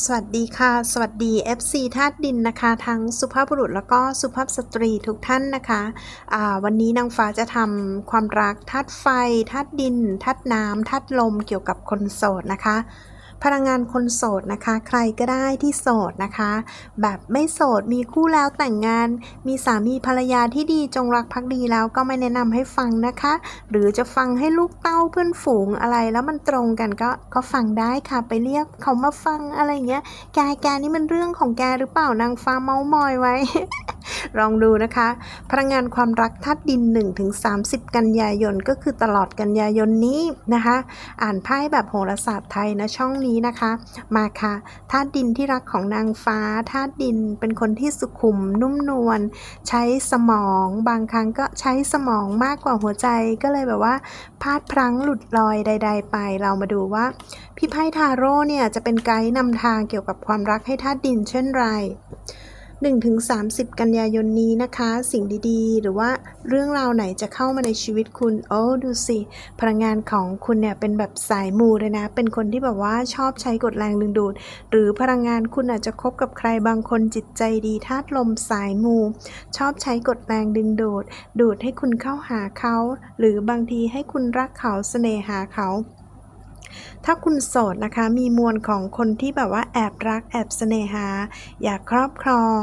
สวัสดีค่ะ สวัสดี FC ธาตุดินนะคะ ทั้งสุภาพบุรุษแล้วก็สุภาพสตรีทุกท่านนะคะะวันนี้นางฟ้าจะทำความรักธาตุไฟธาตุดินธาตุน้ำธาตุลมเกี่ยวกับคนโสดนะคะ พลังงานคนโสดนะคะ ใครก็ได้ที่โสดนะคะ แบบไม่โสดมีคู่แล้วแต่งงาน มีสามีภรรยาที่ดีจงรักภักดีแล้วก็ไม่แนะนำให้ฟังนะคะ หรือจะฟังให้ลูกเต้าเพื่อนฝูงอะไรแล้วมันตรงกันก็ก็ฟังได้ค่ะไปเรียกเขามาฟังอะไรเงี้ยแกแกนี่มันเรื่องของแกหรือเปล่านางฟ้าเมามอยไว้ ลองดูนะคะ พลังงานความรักธาตุดิน 1-30 กันยายนก็คือตลอดกันยายนนี้นะคะ อ่านไพ่แบบโหราศาสตร์ไทยนะช่องนี้นะคะ มาค่ะธาตุดินที่รักของนางฟ้าธาตุดินเป็นคนที่สุขุมนุ่มนวลใช้สมองบางครั้งก็ใช้สมองมากกว่าหัวใจก็เลยแบบว่าพลาดพลั้งหลุดลอยใด ๆ ไป เรามาดูว่า พี่ไพ่ทาโร่เนี่ยจะเป็นไกด์นำทางเกี่ยวกับความรักให้ธาตุดินเช่นไร 1-30 กันยายนนี้นะคะ สิ่งดีๆ หรือว่าเรื่องราวไหนจะเข้ามาในชีวิตคุณ โอ้ดูสิ พลังงานของคุณเนี่ยเป็นแบบสายมูเลยนะ เป็นคนที่แบบว่าชอบใช้กฎแรงดึงดูด หรือพลังงานคุณอาจจะคบกับใครบางคนจิตใจดีธาตุลมสายมู ชอบใช้กฎแรงดึงดูด ดูดให้คุณเข้าหาเขา หรือบางทีให้คุณรักเขาเสน่หาเขา ถ้าคุณโสดนะคะ มีมวลของคนที่แบบว่าแอบรักแอบเสน่หา อยากครอบครอง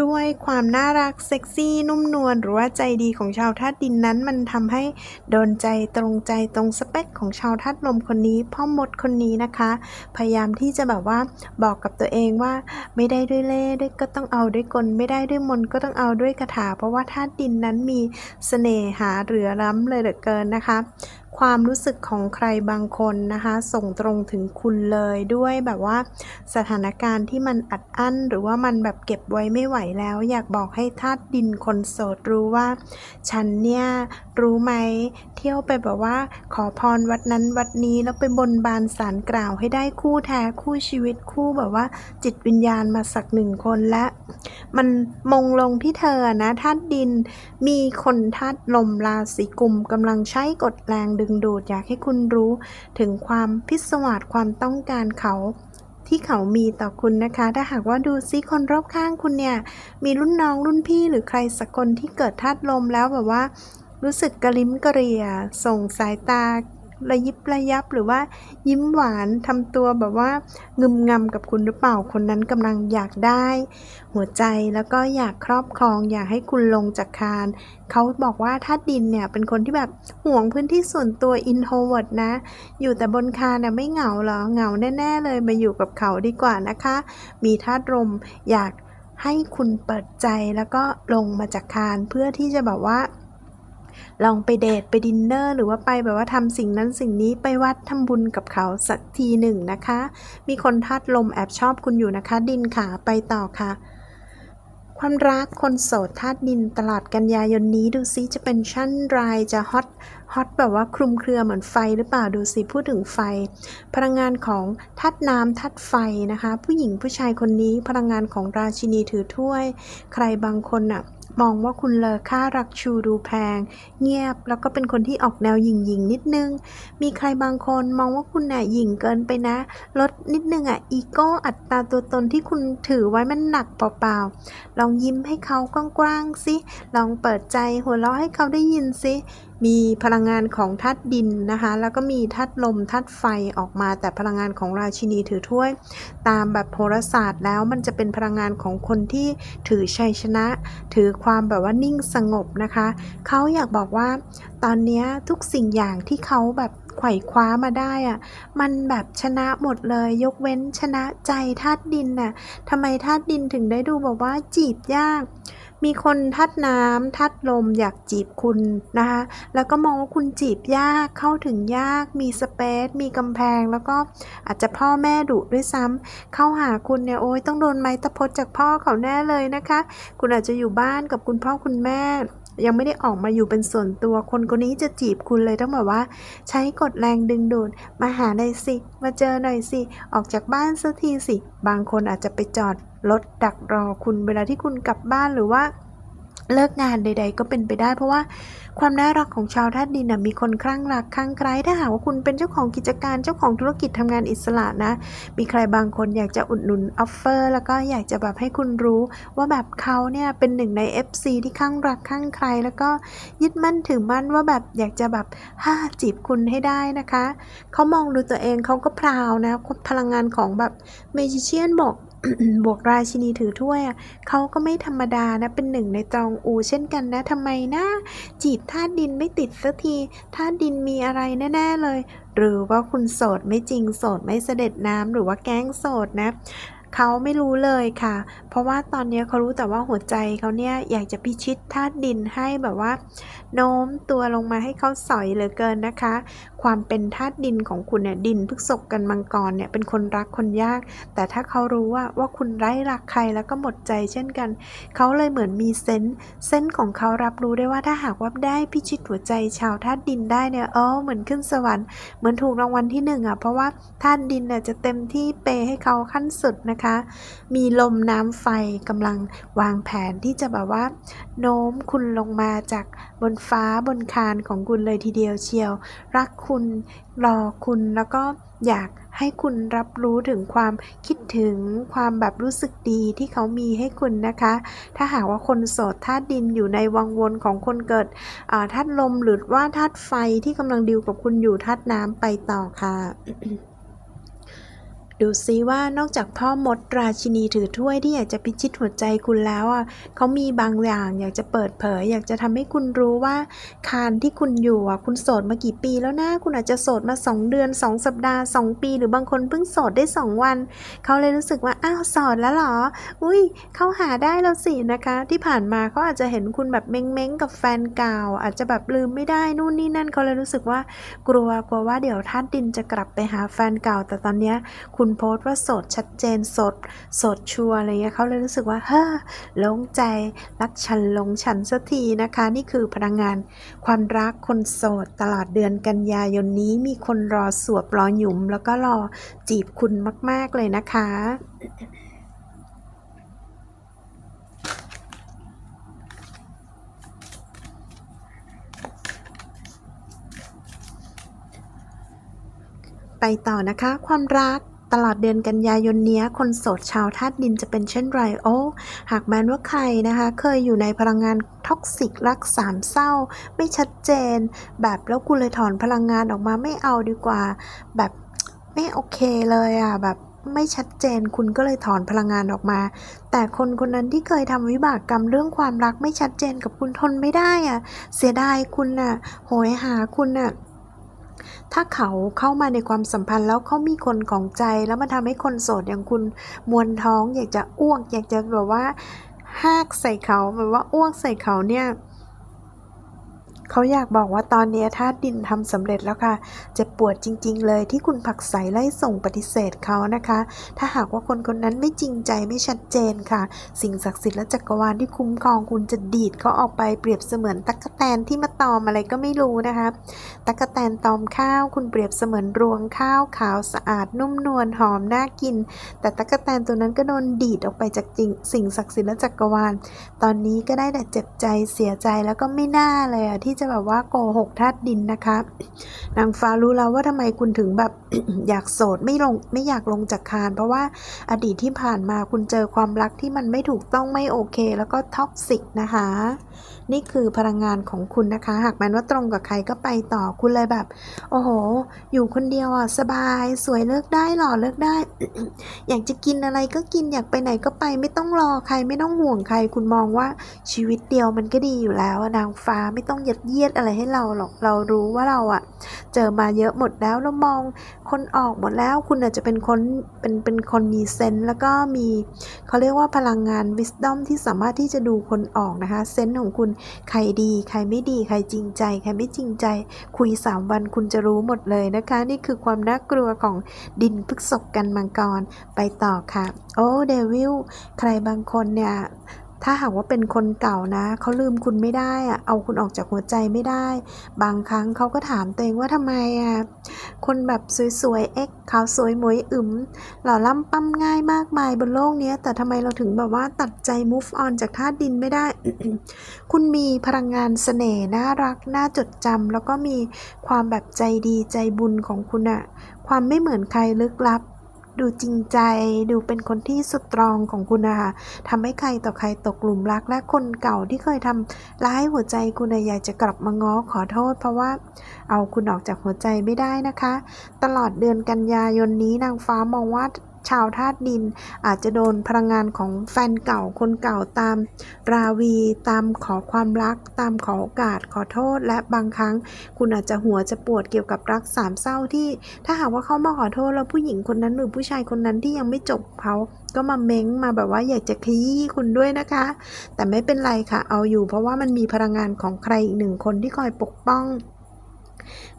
ด้วยความน่ารักเซ็กซี่นุ่มนวลหรือว่าใจดีของชาวธาตุดินนั้นมันทำให้โดนใจตรงใจตรงสเปคของชาวธาตุลมคนนี้พ่อมดคนนี้นะคะ พยายามที่จะแบบว่าบอกกับตัวเองว่าไม่ได้ด้วยเล่ด้วยก็ต้องเอาด้วยกลไม่ได้ด้วยมนก็ต้องเอาด้วยคาถาเพราะว่าธาตุดินนั้นมีเสน่หาเหลือล้ำเลยเหลือเกินนะคะ ความรู้สึกของใครบางคนนะคะ ส่งตรงถึงคุณเลยด้วยแบบว่าสถานการณ์ที่มันอัดอั้น หรือว่ามันแบบเก็บไว้ไม่ไหวแล้ว อยากบอกให้ธาตุดินคนโสดรู้ว่า ฉันเนี่ยรู้ไหมเที่ยวไปแบบว่า ขอพรวัดนั้นวัดนี้แล้วไปบนบานสารกล่าวให้ได้คู่แท้คู่ชีวิตคู่แบบว่า จิตวิญญาณมาสักหนึ่งคนและ มันมงลงที่เธอนะธาตุดินมีคนธาตุลมราศีกุมกำลังใช้กฎแรงดึงดูดอยากให้คุณรู้ถึงความพิศวาสความต้องการเขาที่เขามีต่อคุณนะคะ ถ้าหากว่าดูซิคนรอบข้างคุณเนี่ย มีรุ่นน้องรุ่นพี่หรือใครสักคนที่เกิดธาตุลมแล้วแบบว่า รู้สึกกระลิ้มกระเรีย ส่งสายตา ระยิบระยับหรือว่ายิ้มหวานทำตัวแบบว่างึมงำกับคุณหรือเปล่าคนนั้นกำลังอยากได้ หัวใจแล้วก็อยากครอบครอง อยากให้คุณลงจากคานเขาบอกว่าธาตุดินเนี่ยเป็นคนที่แบบห่วงพื้นที่ส่วนตัว introvert นะ อยู่แต่บนคานน่ะไม่เหงาเหรอเหงาแน่ๆเลยมาอยู่กับเขาดีกว่านะคะ มีธาตุลมอยากให้คุณเปิดใจแล้วก็ลงมาจากคานเพื่อที่จะแบบว่า ลองไปเดทไปดินเนอร์หรือว่าไปแบบว่าทำสิ่งนั้นสิ่งนี้ไปวัดทำบุญกับเขาสักทีหนึ่งนะคะ มีคนธาตุลมแอบชอบคุณอยู่นะคะ ดินค่ะไปต่อค่ะ ความรักคนโสดธาตุดินตลาดกันยายนนี้ดูซิจะเป็นชั้นรายจะฮอตฮอตแบบว่าคลุมเครือเหมือนไฟหรือเปล่าดูสิพูดถึงไฟ พลังงานของธาตุน้ำธาตุไฟนะคะ ผู้หญิงผู้ชายคนนี้พลังงานของราชินีถือถ้วย ใครบางคนน่ะ มองว่าคุณเลอค่ารักชูดูแพง เงียบแล้วก็เป็นคนที่ออกแนวหยิ่งหยิงนิดนึง มีใครบางคนมองว่าคุณน่ะหยิ่งเกินไปนะ ลดนิดนึงอะอีโก้อัตราตัวตนที่คุณถือไว้มันหนักเปล่าๆลองยิ้มให้เขากว้างๆสิลองเปิดใจหัวเราะให้เขาได้ยินสิ มีพลังงานของธาตุดินนะคะ แล้วก็มีธาตุลมธาตุไฟออกมา แต่พลังงานของราชินีถือถ้วย ตามแบบโหราศาสตร์แล้วมันจะเป็นพลังงานของคนที่ถือชัยชนะ ถือความแบบว่านิ่งสงบนะคะ เขาอยากบอกว่า ตอนนี้ทุกสิ่งอย่างที่เขาแบบไขว่คว้ามาได้อะมันแบบชนะหมดเลย ยกเว้นชนะใจธาตุดินน่ะทำไมธาตุดินถึงได้ดูแบบว่าจีบยาก มีคนธาตุน้ำธาตุลมอยากจีบคุณนะคะ แล้วก็มองว่าคุณจีบยากเข้าถึงยาก มีสเปซมีกำแพง แล้วก็อาจจะพ่อแม่ดุด้วยซ้ำเข้าหาคุณเนี่ยโอ้ยต้องโดนไม้ตะพดจากพ่อเขาแน่เลยนะคะ คุณอาจจะอยู่บ้านกับคุณพ่อคุณแม่ยังไม่ได้ออกมาอยู่เป็นส่วนตัวคนคนนี้จะจีบคุณเลยต้องแบบว่า ใช้กฎแรงดึงดูดมาหาหน่อยสิ มาเจอหน่อยสิ ออกจากบ้านสักทีสิ บางคนอาจจะไปจอด รถดักรอคุณเวลาที่คุณกลับบ้านหรือว่าเลิกงานใด ๆ ก็เป็นไปได้ เพราะว่าความน่ารักของชาวธาตุดินนะมีคนคลั่งรักคลั่งไคล้ถ้าหากว่าคุณเป็นเจ้าของกิจการเจ้าของธุรกิจทำงานอิสระนะ มีใครบางคนอยากจะอุดหนุนออฟเฟอร์ แล้วก็อยากจะแบบให้คุณรู้ว่าแบบเขาเนี่ยเป็นหนึ่งใน FC ที่คลั่งรักคลั่งใครแล้วก็ยึดมั่นถือมั่นว่าแบบอยากจะแบบฮ่าจีบคุณให้ได้นะคะเขามองดูตัวเองเขาก็พราวนะพลังงานของแบบเมจิเชียนบอก บวกราชินีถือถ้วยเขาก็ไม่ธรรมดานะ เป็นหนึ่งในตรองอูเช่นกันนะทำไมนะ จีบธาดินไม่ติดสักทีธาดินมีอะไรแน่ ๆ เลย หรือว่าคุณโสดไม่จริงโสดไม่เสด็จน้ำหรือว่าแก๊งโสดนะเขาไม่รู้เลยค่ะ เพราะว่าตอนนี้เขารู้แต่ว่าหัวใจเขาเนี่ยอยากจะพิชิตธาตุดินให้แบบว่า โน้มตัวลงมาให้เขาสอยเหลือเกินนะคะความเป็นธาตุดินของคุณเนี่ยดินพฤกษภกันมังกรเนี่ยเป็นคนรักคนยาก แต่ถ้าเขารู้ว่าว่าคุณไร้รักใครแล้วก็หมดใจเช่นกัน เขาเลยเหมือนมีเซนส์เซนส์ของเขารับรู้ได้ว่าถ้าหากว่าได้พิชิตหัวใจชาวธาตุดินได้เนี่ยเออเหมือนขึ้นสวรรค์เหมือนถูกรางวัลที่หนึ่งอะเพราะว่าธาตุดินเนี่ยจะเต็มที่เปย์ให้เขาขั้นสุดนะคะ มีลมน้ำไฟกำลังวางแผนที่จะแบบว่า โน้มคุณลงมาจากบนฟ้าบนคานของคุณเลยทีเดียวเชียว รักคุณรอคุณแล้วก็อยากให้คุณรับรู้ถึงความคิดถึงความแบบรู้สึกดีที่เขามีให้คุณนะคะ ถ้าหากว่าคนโสดธาตุดินอยู่ในวังวนของคนเกิดธาตุลมหรือว่าธาตุไฟที่กำลังดิวกับคุณอยู่ธาตุน้ำไปต่อค่ะ ดูซิว่านอกจากพ่อมดราชินีถือถ้วยที่อยากจะพิชิตหัวใจคุณแล้วอะเขามีบางอย่างอยากจะเปิดเผย อยากจะทำให้คุณรู้ว่า คานที่คุณอยู่อะคุณโสดมากี่ปีแล้วนะคุณอาจจะโสดมา 2 เดือน 2 สัปดาห์ 2 ปี หรือบางคนเพิ่งโสดได้ 2 วัน เขาเลยรู้สึกว่าอ้าวโสดแล้วเหรอ อุ้ยเขาหาได้แล้วสินะคะ ที่ผ่านมาเขาอาจจะเห็นคุณแบบเม้งๆกับแฟนเก่า อาจจะแบบลืมไม่ได้นู่นนี่นั่นเขาเลยรู้สึกว่ากลัวกลัวว่าเดี๋ยวท่านดินจะกลับไปหาแฟนเก่า แต่ตอนเนี้ยคุณโพสต์ว่าโสดชัดเจนโสดโสดชัวร์อะไรเงี้ยเขาเลยรู้สึกว่าเฮ้อลงใจรักฉันลงฉันสักทีนะคะ นี่คือพลังงาน ความรักคนโสดตลอดเดือนกันยายนนี้มีคนรอสวบรอหยุม แล้วก็รอจีบคุณมาก ๆ เลยนะคะไปต่อนะคะ ความรัก ตลอดเดือนกันยายนนี้คนโสดชาวธาตุดินจะเป็นเช่นไรโอ้หากแม้นว่าใครนะคะ เคยอยู่ในพลังงานท็อกซิกรักสามเศร้า ไม่ชัดเจน แบบแล้วกูเลยถอนพลังงานออกมาไม่เอาดีกว่า แบบไม่โอเคเลยอะแบบไม่ชัดเจนคุณก็เลยถอนพลังงานออกมา แต่คนคนนั้นที่เคยทำวิบากกรรมเรื่องความรักไม่ชัดเจนกับคุณทนไม่ได้อะ เสียดายคุณน่ะ โหยหาคุณน่ะ ถ้าเขาเข้ามาในความสัมพันธ์แล้วเขามีคนของใจ แล้วมันทำให้คนโสดอย่างคุณมวนท้อง อยากจะอ้วก อยากจะแบบว่าหากใส่เขาแบบว่าอ้วกใส่เขาเนี่ย เขาอยากบอกว่าตอนนี้ธาตุดินทำสำเร็จแล้วค่ะ เจ็บปวดจริง ๆ เลยที่คุณผักใสไล่ส่งปฏิเสธเขานะคะ ถ้าหากว่าคนคนนั้นไม่จริงใจไม่ชัดเจนค่ะ สิ่งศักดิ์สิทธิ์และจักรวาลที่คุ้มครองคุณจะดีดเขาออกไปเปรียบเสมือนตั๊กแตนที่มาตอมอะไรก็ไม่รู้นะคะ ตั๊กแตนตอมข้าวคุณเปรียบเสมือนรวงข้าวขาวสะอาดนุ่มนวลหอมน่ากิน แต่ตั๊กแตนตัวนั้นก็โดนดีดออกไปจากจริงสิ่งศักดิ์สิทธิ์และจักรวาล ตอนนี้ก็ได้แต่เจ็บใจเสียใจแล้วก็ไม่น่าเลยอะที่จะแบบว่าโกหกธาตุดินนะคะนางฟ้ารู้แล้วว่าทำไมคุณถึงแบบอยากโสดไม่ลงไม่อยากลงจากคานเพราะว่าอดีตที่ผ่านมาคุณเจอความรักที่มันไม่ถูกต้องไม่โอเค แล้วก็ท็อกซิกนะคะ นี่คือพลังงานของคุณนะคะ หากม้นว่าตรงกับใครก็ไปต่อคุณเลยแบบ โอ้โห อยู่คนเดียวอะสบาย สวยเลิกได้หล่อเลิกได้ อยากจะกินอะไรก็กินอยากไปไหนก็ไป ไม่ต้องรอใครไม่ต้องห่วงใคร คุณมองว่าชีวิตเดียวมันก็ดีอยู่แล้วนางฟ้าไม่ต้องยัดเยียดอะไรให้เราหรอกเรารู้ว่าเราอะ เจอมาเยอะหมดแล้วเรามองคนออกหมดแล้วคุณอาจจะเป็นคนเป็นเป็นคนมีเซนแล้วก็มีเขาเรียกว่าพลังงาน wisdom ที่สามารถที่จะดูคนออกนะคะเซนส์ของคุณ ใครดี ใครไม่ดี ใครจริงใจ ใครไม่จริงใจ คุย 3 วันคุณจะรู้หมดเลยนะคะ นี่คือความน่ากลัวของดินพฤกษกันมังกร ไปต่อค่ะ โอ้เดวิล ใครบางคนเนี่ย ถ้าหากว่าเป็นคนเก่านะ เขาลืมคุณไม่ได้อะเอาคุณออกจากหัวใจไม่ได้ บางครั้งเขาก็ถามตัวเองว่าทำไมอะ คนแบบสวยๆ เอ็กขาวสวยหมวยอึมหล่อล่ำปั้มง่ายมากมายบนโลกนี้ แต่ทำไมเราถึงแบบว่าตัดใจ move on จากธาตุดินไม่ได้ คุณมีพลังงานเสน่ห์น่ารัก น่าจดจำแล้วก็มีความแบบใจดีใจบุญของคุณอะความไม่เหมือนใครลึกลับ ดูจริงใจ ดูเป็นคนที่สตรองของคุณนะคะทำให้ใครต่อใครตกหลุมรัก และคนเก่าที่เคยทำร้ายหัวใจคุณอะอยากจะกลับมาง้อขอโทษ เพราะว่าเอาคุณออกจากหัวใจไม่ได้นะคะ ตลอดเดือนกันยายนนี้นางฟ้ามองว่า ชาวธาตุดิน อาจจะโดนพลังงานของแฟนเก่าคนเก่าตาม ราวีตามขอความรัก ตามขอโอกาสขอโทษ และบางครั้ง คุณอาจจะหัวจะปวดเกี่ยวกับรักสามเศร้าที่ ถ้าหากว่าเขามาขอโทษแล้วผู้หญิงคนนั้นหรือผู้ชายคนนั้นที่ยังไม่จบเขาก็มาเม้งมาแบบว่าอยากจะขยี้คุณด้วยนะคะ แต่ไม่เป็นไรค่ะ เอาอยู่เพราะว่ามันมีพลังงานของใครอีกหนึ่งคนที่คอยปกป้อง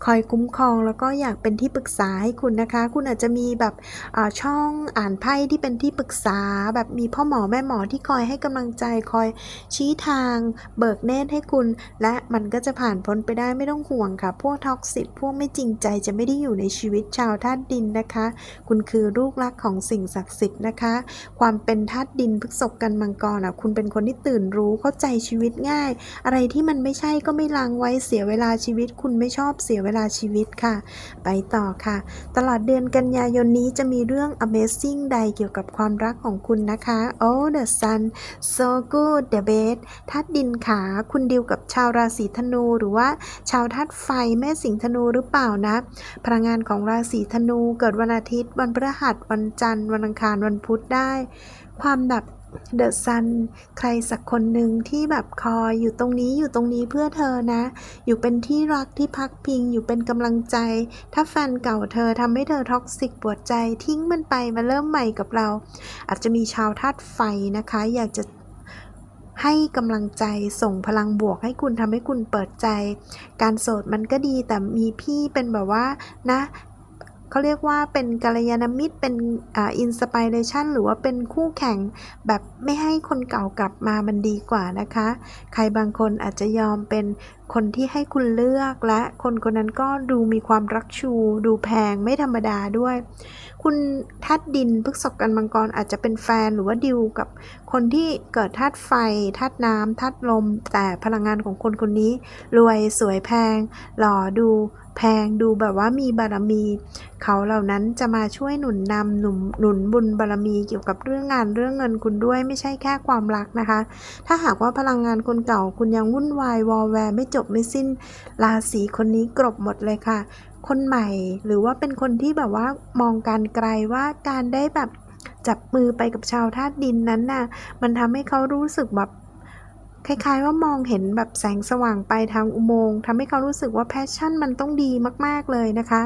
คอยคุ้มครองแล้วก็อยากเป็นที่ปรึกษาให้คุณนะคะ คุณอาจจะมีแบบอ่าช่องอ่านไพ่ที่เป็นที่ปรึกษา แบบมีพ่อหมอแม่หมอที่คอยให้กำลังใจคอยชี้ทาง เบิกเนตรให้คุณ และมันก็จะผ่านพ้นไปได้ไม่ต้องห่วงค่ะ พวกท็อกซิกพวกไม่จริงใจจะไม่ได้อยู่ในชีวิตชาวธาตุดินนะคะ คุณคือลูกรักของสิ่งศักดิ์สิทธิ์นะคะ ความเป็นธาตุดินพฤกษบกันมังกรอะคุณเป็นคนที่ตื่นรู้เข้าใจชีวิตง่าย อะไรที่มันไม่ใช่ก็ไม่ลังไว้เสียเวลาชีวิตคุณไม่ชอบเสียเวลาชีวิตค่ะ ไปต่อค่ะ ตลอดเดือนกันยายนนี้จะมีเรื่อง Amazing ใดเกี่ยวกับความรักของคุณนะคะ Oh the sun so good the best ธาตุดินขาคุณดิวกับชาวราศีธนูหรือว่า ชาวธาตุไฟแม่สิงห์ธนูหรือเปล่านะ พลังงานของราศีธนูเกิดวันอาทิตย์ วันพฤหัสวันจันทร์ วันอังคารวันพุธได้ ความแบบ เดอะซันใครสักคนหนึ่งที่แบบคอยอยู่ตรงนี้อยู่ตรงนี้เพื่อเธอนะ อยู่เป็นที่รักที่พักพิงอยู่เป็นกำลังใจ ถ้าแฟนเก่าเธอทำให้เธอท็อกซิกปวดใจทิ้งมันไปมาเริ่มใหม่กับเรา อาจจะมีชาวธาตุไฟนะคะ อยากจะให้กำลังใจส่งพลังบวกให้คุณทำให้คุณเปิดใจ การโสดมันก็ดีแต่มีพี่เป็นแบบว่านะ เขาเรียกว่าเป็นกัลยาณมิตรเป็นอินสปิเรชันหรือว่าเป็นคู่แข่งแบบไม่ให้คนเก่ากลับมามันดีกว่านะคะ ใครบางคนอาจจะยอมเป็นคนที่ให้คุณเลือกและคนคนนั้นก็ดูมีความรักชู ดูแพงไม่ธรรมดาด้วย คุณธาตุดินพฤกษกันมังกรอาจจะเป็นแฟนหรือว่าดิวกับคนที่เกิดธาตุไฟธาตุน้ำธาตุลม แต่พลังงานของคนคนนี้ รวยสวยแพง หล่อดู แพงดูแบบว่ามีบารมี เขาเหล่านั้นจะมาช่วยหนุนนำหนุนหนุนบุญบารมีเกี่ยวกับเรื่องงานเรื่องเงินคุณด้วยไม่ใช่แค่ความรักนะคะ ถ้าหากว่าพลังงานคนเก่าคุณยังวุ่นวายวอลแวร์ไม่จบไม่สิ้น ราศีคนนี้กรบหมดเลยค่ะ คนใหม่หรือว่าเป็นคนที่แบบว่ามองการไกลว่าการได้แบบจับมือไปกับชาวธาตุดินนั้นน่ะ มันทำให้เขารู้สึกแบบ คล้ายๆว่ามองเห็นแบบแสงสว่างไปทางอุโมงค์ทำให้เขารู้สึกว่าแพชชั่นมันต้องดีมากๆเลยนะคะ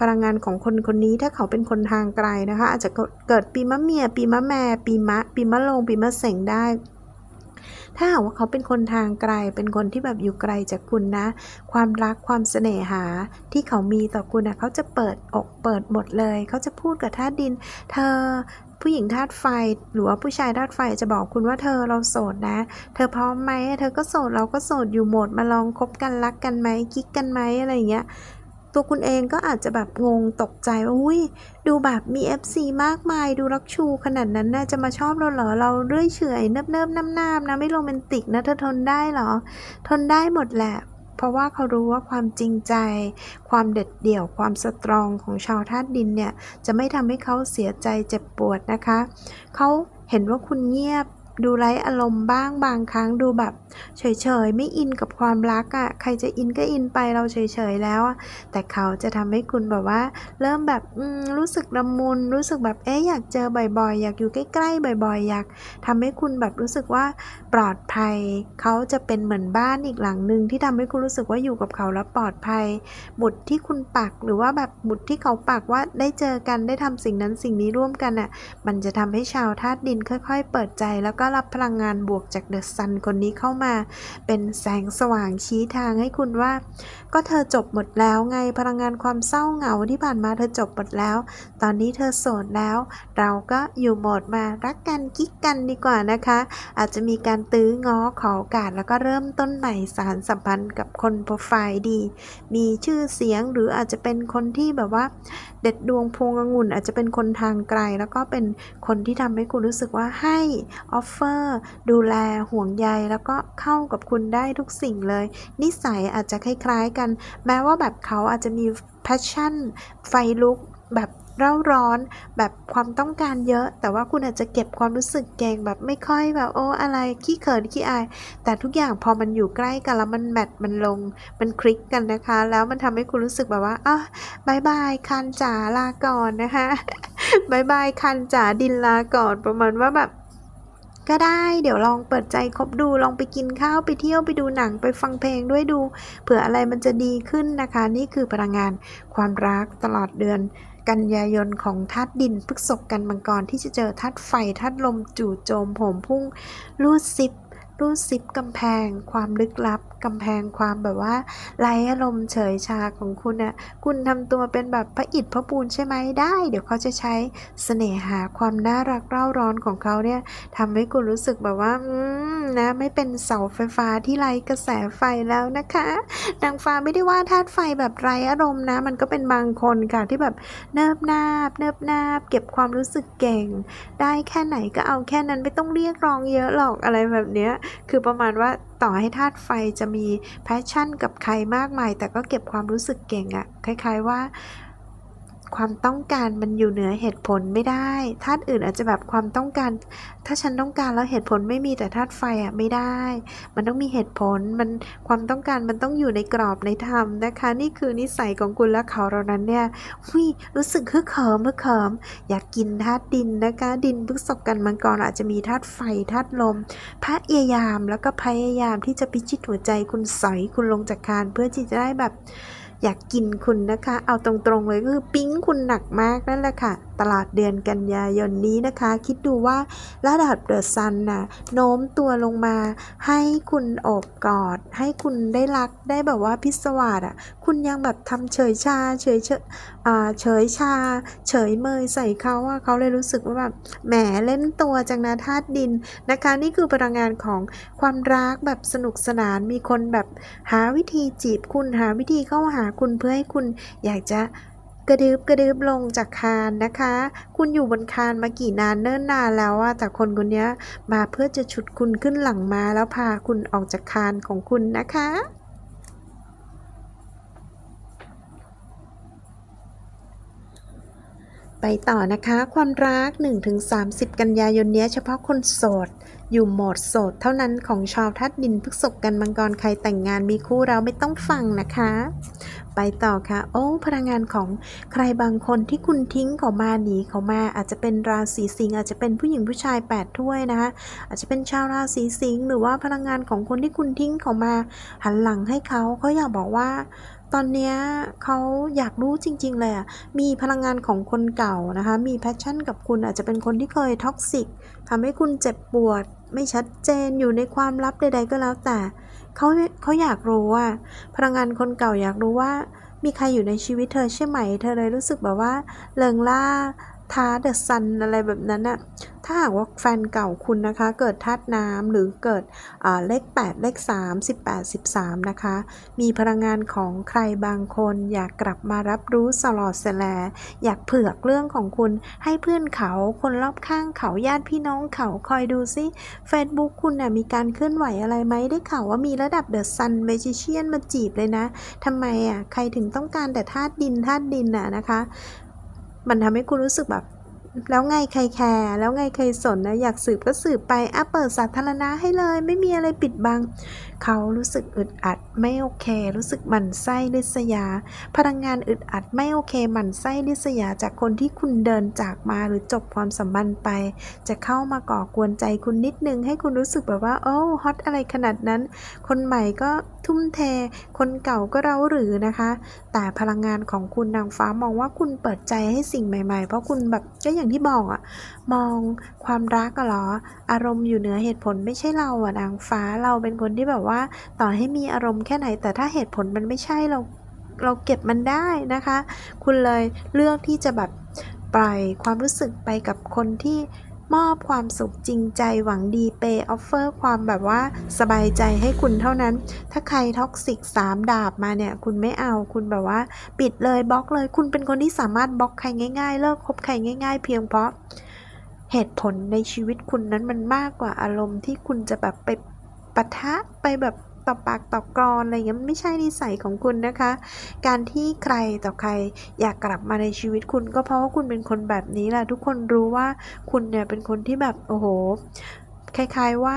พลังงานของคนคนนี้ถ้าเขาเป็นคนทางไกลนะคะ อาจจะเกิดปีมะเมีย ปีมะแม่ปีมะ ปีมะโลง ปีมะเสงได้ถ้าหากว่าเขาเป็นคนทางไกล เป็นคนที่แบบอยู่ไกลจากคุณนะ ความรักความเสน่หาที่เขามีต่อคุณนะเขาจะเปิดอกเปิดหมดเลย เขาจะพูดกับธาดิน เธอ ผู้หญิงธาตุไฟ หรือว่าผู้ชายธาตุไฟจะบอกคุณว่าเธอเราโสดนะ เธอพร้อมไหมเธอก็โสดเราก็โสดอยู่หมดมาลองคบกันรักกันไหมกิ๊กกันไหมอะไรอย่างเงี้ยตัวคุณเองก็อาจจะแบบงงตกใจว่าอุ้ยดูแบบมี FC มากมายดูรักชูขนาดนั้นน่าจะมาชอบเราเหรอ เราเรื่อยเฉยเนิบเนิบน้ำน้ำนะไม่โรแมนติกนะเธอทนได้เหรอ ทนได้หมดแหละ เพราะว่าเขารู้ว่าความจริงใจ ความเด็ดเดี่ยว ความสตรองของชาวธาตุดินเนี่ย จะไม่ทำให้เขาเสียใจเจ็บปวดนะคะ เขาเห็นว่าคุณเงียบ ดูไร้อารมณ์บ้างบางครั้งดูแบบ เฉยๆ ไม่อินกับความรักอะ่ะ ใครจะอินก็อินไปเราเฉยๆแล้วอะแต่เขาจะทำให้คุณแบบว่า เริ่มแบบอืมรู้สึกละมุนรู้สึกแบบเอ๊ะอยากเจอบ่อยๆ อยากอยู่ใกล้ๆบ่อยๆ อยากทำให้คุณแบบรู้สึกว่าปลอดภัย เขาจะเป็นเหมือนบ้านอีกหลังหนึ่งที่ทำให้คุณรู้สึกว่าอยู่กับเขาแล้วปลอดภัยบุตรที่คุณปักหรือว่าแบบบุตรที่เขาปักว่าได้เจอกันได้ทำสิ่งนั้นสิ่งนี้ร่วมกันอะ มันจะทำให้ชาวธาตุดินค่อย ๆ เปิดใจแล้วก็ก็รับพลังงานบวกจากเดอะซันคนนี้เข้ามา เป็นแสงสว่างชี้ทางให้คุณว่า ก็เธอจบหมดแล้วไงพลังงานความเศร้าเหงาที่ผ่านมาเธอจบหมดแล้ว ตอนนี้เธอโสดแล้ว เราก็อยู่โหมดมารักกันกิ๊กกันดีกว่านะคะ อาจจะมีการตื้อง้อขอโอกาสแล้วก็เริ่มต้นใหม่สารสัมพันธ์กับคนโปรไฟล์ดี มีชื่อเสียงหรืออาจจะเป็นคนที่แบบว่า เด็ดดวงพวงองุ่นอาจจะเป็นคนทางไกล แล้วก็เป็นคนที่ทำให้คุณรู้สึกว่าให้ออฟเฟอร์ดูแลห่วงใยแล้วก็เข้ากับคุณได้ทุกสิ่งเลย นิสัยอาจจะคล้ายๆกัน แม้ว่าแบบเขาอาจจะมี passion ไฟลุกแบบ เร่าร้อนแบบความต้องการเยอะ แต่ว่าคุณอาจจะเก็บความรู้สึกเก่งแบบไม่ค่อยแบบโอ้อะไรขี้เขินขี้อาย แต่ทุกอย่างพอมันอยู่ใกล้กันแล้วมันแมทมันลงมันคลิกกันนะคะ แล้วมันทำให้คุณรู้สึกแบบว่าอะบายบายคันจ๋าลาก่อนนะคะบายบายคันจ๋าดินลาก่อนประมาณว่าแบบก็ได้เดี๋ยวลองเปิดใจคบดูลองไปกินข้าวไปเที่ยวไปดูหนังไปฟังเพลงด้วยดู เผื่ออะไรมันจะดีขึ้นนะคะ นี่คือพลังงานความรักตลอดเดือน กันยายนของธาตุดินพฤษภกันมังกรที่จะเจอธาตุไฟธาตุลมจู่โจมโหมพุ่งรูดซิป รูดซิปกำแพงความลึกลับกำแพงความแบบว่าไร้อารมณ์เฉยชาของคุณน่ะคุณทำตัวเป็นแบบพระอิฐพระปูนใช่ไหมได้ เดี๋ยวเขาจะใช้เสน่หาความน่ารักเร่าร้อนของเขาเนี่ยทำให้คุณรู้สึกแบบว่าอืมนะไม่เป็นเสาไฟฟ้าที่ไร้กระแสไฟแล้วนะคะนางฟ้าไม่ได้ว่าธาตุไฟแบบไร้อารมณ์นะ มันก็เป็นบางคนค่ะที่แบบเนิบนาบเนิบนาบเก็บความรู้สึกเก่ง ได้แค่ไหนก็เอาแค่นั้นไม่ต้องเรียกร้องเยอะหรอกอะไรแบบเนี้ยคือประมาณว่าต่อให้ธาตุไฟจะมีแพชชั่นกับใครมากมาย แต่ก็เก็บความรู้สึกเก่งอะคล้าย ๆว่า ความต้องการมันอยู่เหนือเหตุผลไม่ได้ธาตุอื่นอาจจะแบบความต้องการ ถ้าฉันต้องการแล้วเหตุผลไม่มีแต่ธาตุไฟอะไม่ได้ มันต้องมีเหตุผลมันความต้องการมันต้องอยู่ในกรอบในธรรมนะคะ นี่คือนิสัยของคุณและเขาเรานั้นเนี่ยหุยรู้สึกฮึกเหิมฮึกเหิมอยากกินธาตุดินนะคะ ดินพฤษภกันมังกรอาจจะมีธาตุไฟธาตุลมพยายามแล้วก็พยายามที่จะพิชิตหัวใจคุณสอยคุณลงจากคานเพื่อที่จะได้แบบ อยากกินคุณนะคะ เอาตรงๆเลยก็คือปิ๊งคุณหนักมากนั่นแหละค่ะตลาดเดือนกันยายนนี้นะคะ คิดดูว่าระดับเดอะซันน่ะโน้มตัวลงมาให้คุณโอบกอด ให้คุณได้รักได้แบบว่าพิศวาสอะคุณยังแบบทำเฉยชาเฉยเฉยอ่าเฉยชา เฉยเมยใส่เขาอะเขาเลยรู้สึกว่าแบบแหมเล่นตัวจังนะธาตุดินนะคะนี่คือพลังงานของความรักแบบสนุกสนานมีคนแบบหาวิธีจีบคุณหาวิธีเข้าหาคุณเพื่อให้คุณอยากจะ กระดึบกระดึบลงจากคานนะคะ คุณอยู่บนคานมากี่นานเนิ่นนานแล้วอะแต่คนคนนี้มาเพื่อจะฉุดคุณขึ้นหลังมาแล้วพาคุณออกจากคานของคุณนะคะไปต่อนะคะ ความรัก 1-30 กันยายนนี้เฉพาะคนโสด อยู่โหมดโสดเท่านั้นของชาวทัดดินพฤษภกันมังกรใครแต่งงานมีคู่เราไม่ต้องฟังนะคะ ไปต่อค่ะ โอ้ พลังงานของใครบางคนที่คุณทิ้งเขามาหนีเขามา อาจจะเป็นราศีสิงห์อาจจะเป็นผู้หญิงผู้ชาย8ถ้วยนะคะอาจจะเป็นชาวราศีสิงห์หรือว่าพลังงานของคนที่คุณทิ้งเขามา หันหลังให้เขาเขาอยากบอกว่าตอนนี้เขาอยากรู้จริง ๆ เลยอะมีพลังงานของคนเก่านะคะ มีแพชชั่นกับคุณอาจจะเป็นคนที่เคยท็อกซิกทำให้คุณเจ็บปวด ไม่ชัดเจนอยู่ในความลับใด ๆ ก็แล้วแต่เขาเขาอยากรู้ว่า พลังงานคนเก่าอยากรู้ว่า มีใครอยู่ในชีวิตเธอใช่ไหม เธอเลยรู้สึกแบบว่าเลิงล่าท้าเดอะซันอะไรแบบนั้นอะ ถ้าหากว่าแฟนเก่าคุณนะคะ เกิดธาตุน้ำหรือเกิดเลข 8 เลข 3 18 13 นะคะ มีพลังงานของใครบางคน อยากกลับมารับรู้สลอดแสลอยากเผือกเรื่องของคุณให้เพื่อนเขาคนรอบข้างเขาญาติพี่น้องเขาคอยดูซิ Facebook คุณน่ะมีการเคลื่อนไหวอะไรไหมได้ข่าวว่ามีระดับเดอะซันเมจิเชียนมาจีบเลยนะทำไมอะใครถึงต้องการแต่ธาตุดินธาตุดินน่ะนะคะ มันทำให้คุณรู้สึกแบบ แล้วไงใครแคร์แล้วไงใครสนนะอยากสืบก็สืบไปอะเปิดสาธารณะให้เลย ไม่มีอะไรปิดบังเขารู้สึกอึดอัดไม่โอเค รู้สึกหมั่นไส้ลิษยา พลังงานอึดอัดไม่โอเคหมั่นไส้ลิษยาจากคนที่คุณเดินจากมาหรือจบความสัมพันธ์ไป จะเข้ามาก่อกวนใจคุณนิดนึง ให้คุณรู้สึกแบบว่า โอ้ฮอตอะไรขนาดนั้น คนใหม่ก็ทุ่มเท คนเก่าก็เร้าหรือนะคะ แต่พลังงานของคุณนางฟ้ามองว่าคุณเปิดใจให้สิ่งใหม่ ๆ เพราะคุณแบบก็อย่างที่บอกอะมองความรักอะหรอ อารมณ์อยู่เหนือเหตุผลไม่ใช่เราอะนางฟ้าเราเป็นคนที่แบบว่าต่อให้มีอารมณ์แค่ไหน แต่ถ้าเหตุผลมันไม่ใช่เราเราเก็บมันได้นะคะ คุณเลยเลือกที่จะแบบปล่อยความรู้สึกไปกับคนที่มอบความสุขจริงใจหวังดีเปย์ออฟเฟอร์ความแบบว่าสบายใจให้คุณเท่านั้น ถ้าใครท็อกซิกสามดาบมาเนี่ย คุณไม่เอาคุณแบบว่า ปิดเลยบล็อกเลย คุณเป็นคนที่สามารถบล็อกใครง่ายๆ เลิกคบใครง่าย ๆ เพียงเพราะเหตุผลในชีวิตคุณนั้นมันมากกว่าอารมณ์ที่คุณจะแบบไป ปะทะไปแบบต่อปากต่อกรอนอะไรอย่างเงี้ยมันไม่ใช่นิสัยของคุณนะคะ การที่ใครต่อใครอยากกลับมาในชีวิตคุณก็เพราะว่าคุณเป็นคนแบบนี้แหละทุกคนรู้ว่าคุณเนี่ยเป็นคนที่แบบโอ้โหคล้ายๆว่า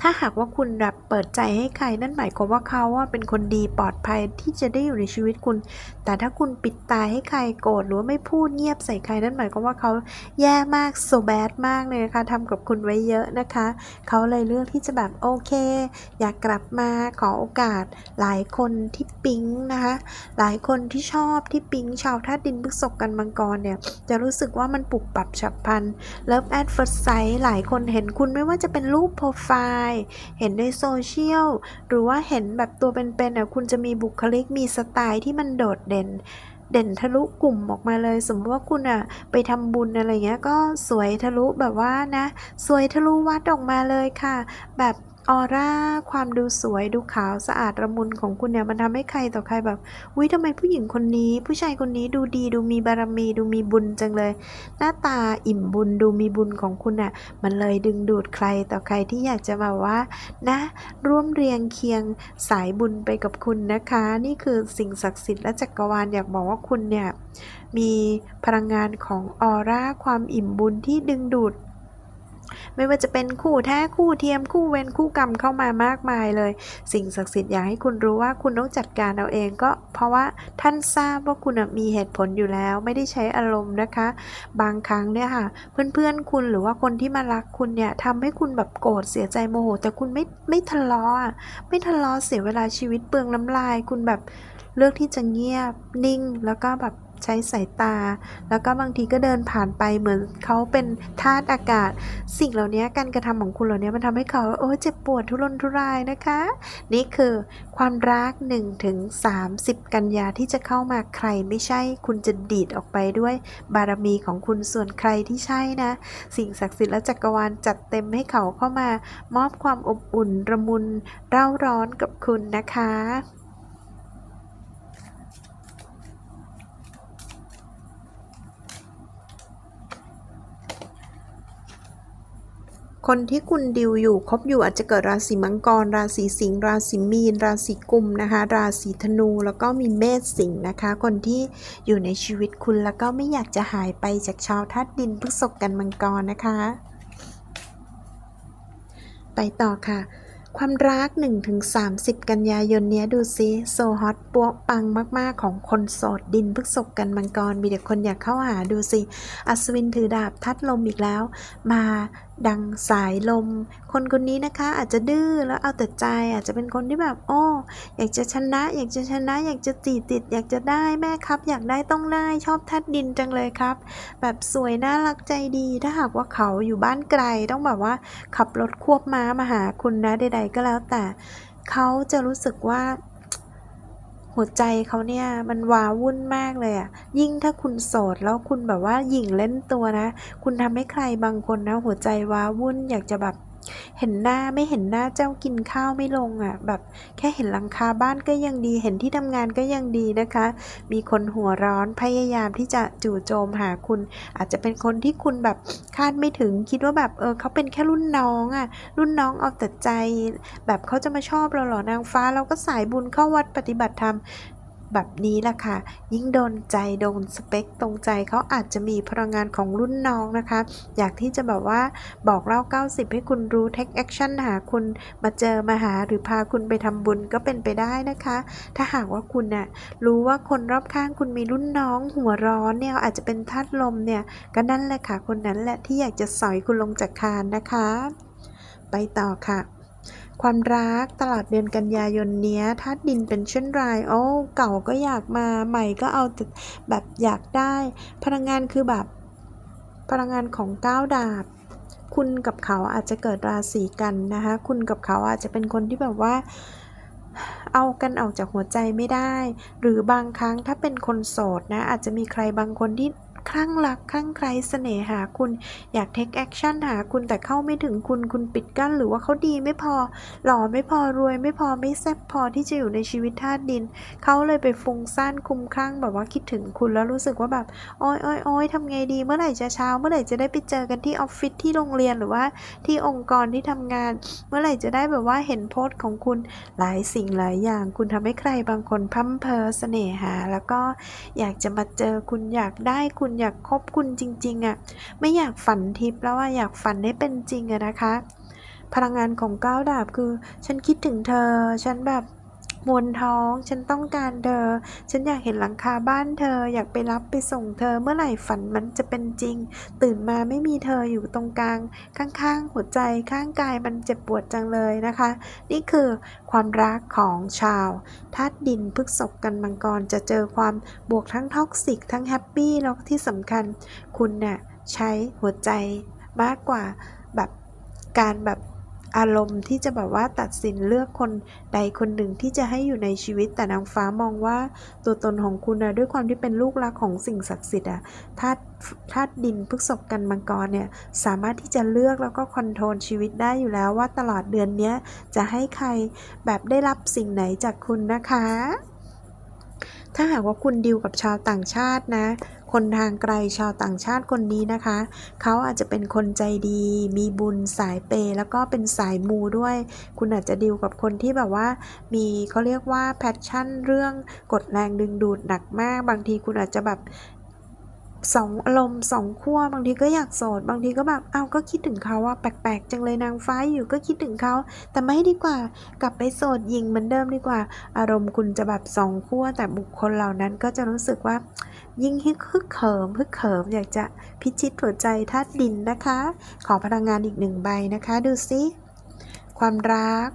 ถ้าหากว่าคุณแบบเปิดใจให้ใครนั่นหมายความว่าเขาว่าเป็นคนดีปลอดภัยที่จะได้อยู่ในชีวิตคุณ แต่ถ้าคุณปิดตาให้ใครโกรธหรือว่าไม่พูดเงียบใส่ใครนั่นหมายความว่าเขาแย่มากโซแบดมากเลยนะคะทำกับคุณไว้เยอะนะคะ เขาเลยเลือกที่จะแบบโอเค อยากกลับมาขอโอกาส หลายคนที่ปิ๊งนะคะ หลายคนที่ชอบที่ปิ๊งชาวธาตุดินพฤษภกันมังกรเนี่ยจะรู้สึกว่ามันปรับปรับฉับพลัน Love at first sight หลายคนเห็นคุณไม่ว่าจะเป็นรูปโปรไฟล์เห็นในโซเชียล หรือว่าเห็นแบบตัวเป็นๆอะคุณจะมีบุคลิกมีสไตล์ที่มันโดดเด่น เด่นทะลุกลุ่มออกมาเลย สมมติว่าคุณอะไปทำบุญอะไรเงี้ยก็สวยทะลุแบบว่านะ สวยทะลุวัดออกมาเลยค่ะ แบบ ออร่าความดูสวยดูขาวสะอาดระมุนของคุณเนี่ยมันทำให้ใครต่อใครแบบอุ้ยทำไมผู้หญิงคนนี้ ผู้ชายคนนี้ดูดีดูมีบารมี ดูมีบุญจังเลย หน้าตาอิ่มบุญดูมีบุญของคุณอะมันเลยดึงดูดใครต่อใครที่อยากจะแบบว่า นะ ร่วมเรียงเคียงสายบุญไปกับคุณนะคะ นี่คือสิ่งศักดิ์สิทธิ์และจักรวาลอยากบอกว่าคุณเนี่ยมีพลังงานของออร่าความอิ่มบุญที่ดึงดูด ไม่ว่าจะเป็นคู่แท้คู่เทียมคู่เวรคู่กรรมเข้ามามากมายเลย สิ่งศักดิ์สิทธิ์อยากให้คุณรู้ว่าคุณต้องจัดการเอาเองก็เพราะว่าท่านทราบว่าคุณมีเหตุผลอยู่แล้ว ไม่ได้ใช้อารมณ์นะคะ บางครั้งเนี่ยค่ะ เพื่อนๆคุณหรือว่าคนที่มารักคุณเนี่ยทำให้คุณแบบโกรธเสียใจโมโห แต่คุณไม่ไม่ทะเลาะอะไม่ทะเลาะเสียเวลาชีวิตเปลืองน้ำลาย คุณแบบเลือกที่จะเงียบนิ่งแล้วก็แบบ ใช้สายตา แล้วก็บางทีก็เดินผ่านไปเหมือนเขาเป็นธาตุอากาศ สิ่งเหล่านี้การกระทำของคุณเหล่านี้มันทำให้เขาโอ้เจ็บปวดทุรนทุรายนะคะ นี่คือความรัก1ถึง30 กันยาที่จะเข้ามาใครไม่ใช่ คุณจะดีดออกไปด้วยบารมีของคุณส่วนใครที่ใช่นะ สิ่งศักดิ์สิทธิ์และจักรวาลจัดเต็มให้เขาเข้ามามอบความอบอุ่นระมุนเร่าร้อนกับคุณนะคะ คนที่คุณดิวอยู่คบอยู่อาจจะเกิดราศีมังกร ราศีสิงห์ราศีมีน ราศีกุมนะคะ ราศีธนูแล้วก็มีเมษสิงห์นะคะ คนที่อยู่ในชีวิตคุณแล้วก็ไม่อยากจะหายไปจากชาวธาตุดินพฤษภกันมังกรนะคะ ไปต่อค่ะความรัก 1-30 กันยายนเนี้ยดูซิโซฮอตปัวปังมาก ๆ ของคนโสดดินพฤษภกันมังกร มีแต่คนอยากเข้าหาดูสิอัศวินถือดาบทัดลมอีกแล้ว มา ดังสายลม คนคนนี้นะคะอาจจะดื้อแล้วเอาแต่ใจ อาจจะเป็นคนที่แบบ โอ้ อยากจะชนะ อยากจะชนะ อยากจะจีติด อยากจะได้แม่ครับ อยากได้ต้องได้ชอบทัดดินจังเลยครับ แบบสวยน่ารักใจดี ถ้าหากว่าเขาอยู่บ้านไกลต้องแบบว่า ขับรถควบม้ามาหาคุณนะใดๆก็แล้วแต่ เขาจะรู้สึกว่า หัวใจเขาเนี่ยมันว้าวุ่นมากเลยอะยิ่งถ้าคุณโสดแล้วคุณแบบว่าหยิ่งเล่นตัวนะ คุณทำให้ใครบางคนนะ หัวใจว้าวุ่นอยากจะแบบ เห็นหน้าไม่เห็นหน้าเจ้ากินข้าวไม่ลงอะแบบแค่เห็นหลังคาบ้านก็ยังดี เห็นที่ทำงานก็ยังดีนะคะ มีคนหัวร้อนพยายามที่จะจู่โจมหาคุณ อาจจะเป็นคนที่คุณแบบคาดไม่ถึงคิดว่าแบบเออเขาเป็นแค่รุ่นน้องอะรุ่นน้องเอาแต่ใจ แบบเขาจะมาชอบเราเหรอนางฟ้าเราก็สายบุญเข้าวัดปฏิบัติธรรม แบบนี้แหละค่ะ ยิ่งโดนใจโดนสเปคตรงใจเขาอาจจะมีพลังงานของรุ่นน้องนะคะ อยากที่จะแบบว่าบอกเล่า 90 ให้คุณรู้ take action หาคุณมาเจอมาหาหรือพาคุณไปทำบุญก็เป็นไปได้นะคะ ถ้าหากว่าคุณน่ะรู้ว่าคนรอบข้างคุณมีรุ่นน้องหัวร้อนเนี่ยอาจจะเป็นธาตุลมเนี่ยก็นั่นแหละค่ะ คนนั้นแหละที่อยากจะสอยคุณลงจากคานนะคะ ไปต่อค่ะ ความรักตลอดเดือนกันยายนเนี้ยธาตุดินเป็นเช่นไรโอ้เก่าก็อยากมาใหม่ก็เอาแต่แบบอยากได้ พลังงานคือแบบพลังงานของก้าวดาบ คุณกับเขาอาจจะเกิดราศีกันนะคะ คุณกับเขาอาจจะเป็นคนที่แบบว่า เอากันออกจากหัวใจไม่ได้ หรือบางครั้งถ้าเป็นคนโสดนะ อาจจะมีใครบางคนที่ คลั่งรักคลั่งใครเสน่หาคุณ อยากเทคแอคชั่นหาคุณแต่เข้าไม่ถึงคุณคุณปิดกั้น หรือว่าเขาดีไม่พอ หล่อไม่พอรวยไม่พอไม่แซ่บพอที่จะอยู่ในชีวิตธาตุดิน เขาเลยไปฟุ้งซ่านคลุมคลั่งแบบว่าคิดถึงคุณแล้วรู้สึกว่าแบบโอ๊ยโอ๊ยโอ๊ยทำไงดีเมื่อไหร่จะเช้า เมื่อไหร่จะได้ไปเจอกันที่ออฟฟิศที่โรงเรียนหรือว่าที่องค์กรที่ทำงาน เมื่อไหร่จะได้แบบว่าเห็นโพสต์ของคุณหลายสิ่งหลายอย่าง คุณทำให้ใครบางคนพร่ำเพอเสน่หา แล้วก็อยากจะมาเจอคุณอยากได้คุณอยากคบคุณจริงๆอะ่ะไม่อยากฝันทิพย์แล้วว่าอยากฝันให้เป็นจริงอะนะคะ พลังงานของก้าวดาบคือ ฉันคิดถึงเธอ ฉันแบบ มวนท้อง ฉันต้องการเธอ ฉันอยากเห็นหลังคาบ้านเธอ อยากไปรับไปส่งเธอ เมื่อไหร่ฝันมันจะเป็นจริง ตื่นมาไม่มีเธออยู่ตรงกลาง ข้างๆ หัวใจ ข้างกายมันเจ็บปวดจังเลยนะคะ นี่คือความรักของชาวธาตุดินพฤกษบกันมังกรจะเจอความบวกทั้งท็อกซิก ทั้งแฮปปี้แล้วที่สำคัญ คุณเนี่ยใช้หัวใจมากกว่าแบบการแบบ อารมณ์ที่จะแบบว่าตัดสินเลือกคนใดคนหนึ่งที่จะให้อยู่ในชีวิตแต่นางฟ้ามองว่าตัวตนของคุณนะด้วยความที่เป็นลูกรักของสิ่งศักดิ์สิทธิ์อะธาตุธาตุดินพฤกษบกันมังกรเนี่ยสามารถที่จะเลือกแล้วก็คอนโทรลชีวิตได้อยู่แล้วว่าตลอดเดือนนี้จะให้ใครแบบได้รับสิ่งไหนจากคุณนะคะ ถ้าหากว่าคุณดิวกับชาวต่างชาตินะ คนทางไกลชาวต่างชาติคนนี้นะคะ เขาอาจจะเป็นคนใจดี มีบุญสายเปแล้วก็เป็นสายมูด้วย คุณอาจจะดีวกับคนที่แบบว่า มีเขาเรียกว่าแพชชั่นเรื่องกดแรงดึงดูดหนักมาก บางทีคุณอาจจะแบบ สองอารมณ์สองขั้วบางทีก็อยากโสด บางทีก็แบบเอ้าก็คิดถึงเขาว่าแปลกๆ จังเลยนางฟ้าอยู่ก็คิดถึงเขา แต่ไม่ดีกว่ากลับไปโสดหญิงเหมือนเดิมดีกว่า อารมณ์คุณจะแบบสองขั้วแต่บุคคลเหล่านั้นก็จะรู้สึกว่า ยิ่งฮึกเขิมฮึกเขิมอยากจะพิชิตหัวใจธาตุดินนะคะ ขอพลังงานอีกหนึ่งใบนะคะ ดูสิความรัก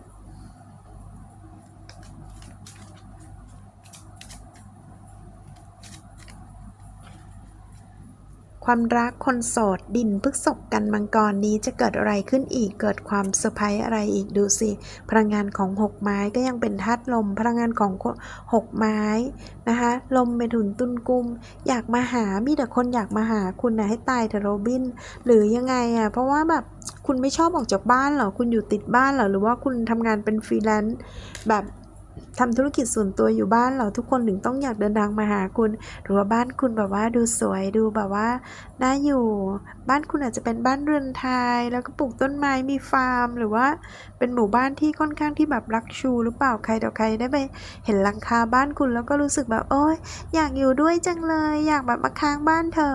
ความรักคนโสดดินพฤกษบกันมังกรนี้จะเกิดอะไรขึ้นอีกเกิดความเซอร์ไพรส์อะไรอีกดูสิ พลังงานของหกไม้ก็ยังเป็นธาตุลม พลังงานของหกไม้นะคะลมเมถุนตุลกุม อยากมาหามีแต่คนอยากมาหาคุณนะให้ตายเถอะโรบิน หรือยังไงอะเพราะว่าแบบคุณไม่ชอบออกจากบ้านเหรอคุณอยู่ติดบ้านเหรอหรือว่าคุณทำงานเป็นฟรีแลนซ์แบบ ทำธุรกิจส่วนตัวอยู่บ้านเหรอทุกคนถึงต้องอยากเดินทางมาหาคุณ หรือว่าบ้านคุณแบบว่าดูสวยดูแบบว่าน่าอยู่ บ้านคุณอาจจะเป็นบ้านเรือนไทย แล้วก็ปลูกต้นไม้มีฟาร์ม หรือว่าเป็นหมู่บ้านที่ค่อนข้างที่แบบรักชู หรือเปล่าใครต่อใครได้ไปเห็นหลังคาบ้านคุณแล้วก็รู้สึกแบบโอ๊ยอยากอยู่ด้วยจังเลย อยากแบบมาค้างบ้านเธอ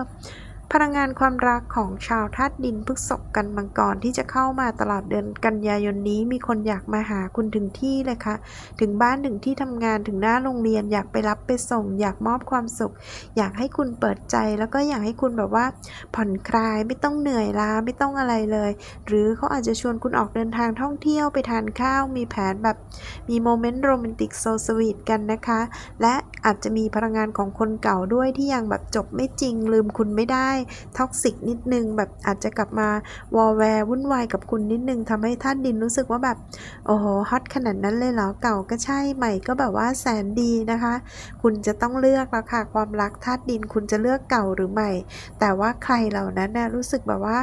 พลังงานความรักของชาวธาตุดินพฤกษบกันมังกรที่จะเข้ามาตลอดเดือนกันยายนนี้ มีคนอยากมาหาคุณถึงที่เลยค่ะ ถึงบ้านถึงที่ทำงานถึงหน้าโรงเรียนอยากไปรับไปส่ง อยากมอบความสุข อยากให้คุณเปิดใจ แล้วก็อยากให้คุณแบบว่า ผ่อนคลายไม่ต้องเหนื่อยล้าไม่ต้องอะไรเลย หรือเขาอาจจะชวนคุณออกเดินทางท่องเที่ยวไปทานข้าว มีแผนแบบมีโมเมนต์โรแมนติกโซสวีทกันนะคะ และอาจจะมีพลังงานของคนเก่าด้วยที่ยังแบบจบไม่จริงลืมคุณไม่ได้ท็อกซิกนิดนึง แบบอาจจะกลับมาวอลแวร์วุ่นวายกับคุณนิดนึงทำให้ท่านดินรู้สึกว่าแบบ โอ้โหฮอตขนาดนั้นเลยเหรอเก่าก็ใช่ใหม่ก็แบบว่าแสนดีนะคะ คุณจะต้องเลือกแล้วค่ะความรักธาตุดินคุณจะเลือกเก่าหรือใหม่ แต่ว่าใครเหล่านั้นนะรู้สึกแบบว่า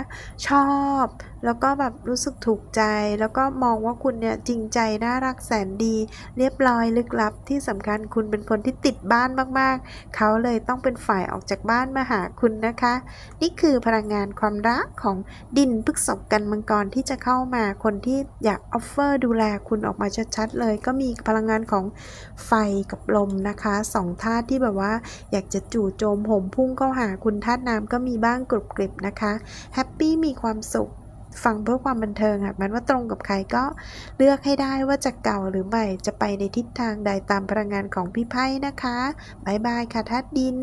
ชอบ แล้วก็แบบรู้สึกถูกใจ แล้วก็มองว่าคุณเนี่ยจริงใจน่ารักแสนดี เรียบร้อยลึกลับที่สำคัญคุณเป็นคนที่ติดบ้านมากๆ เขาเลยต้องเป็นฝ่ายออกจากบ้านมาหาคุณนะคะ นี่คือพลังงานความรักของดินพฤกษบกันมังกรที่จะเข้ามาคนที่อยากออฟเฟอร์ดูแลคุณออกมาชัดๆเลย ก็มีพลังงานของไฟกับลมนะคะสองธาตุที่แบบว่า อยากจะจู่โจมห่มพุ่งเข้าหาคุณธาตุน้ำก็มีบ้างกรุบกริบนะคะแฮปปี้มีความสุข ฟังเพื่อความบันเทิงค่ะมันว่าตรงกับใครก็เลือกให้ได้ว่าจะเก่าหรือใหม่จะไปในทิศทางใดตามพลังงานของพี่ไพ่นะคะบายบายค่ะทัดดิน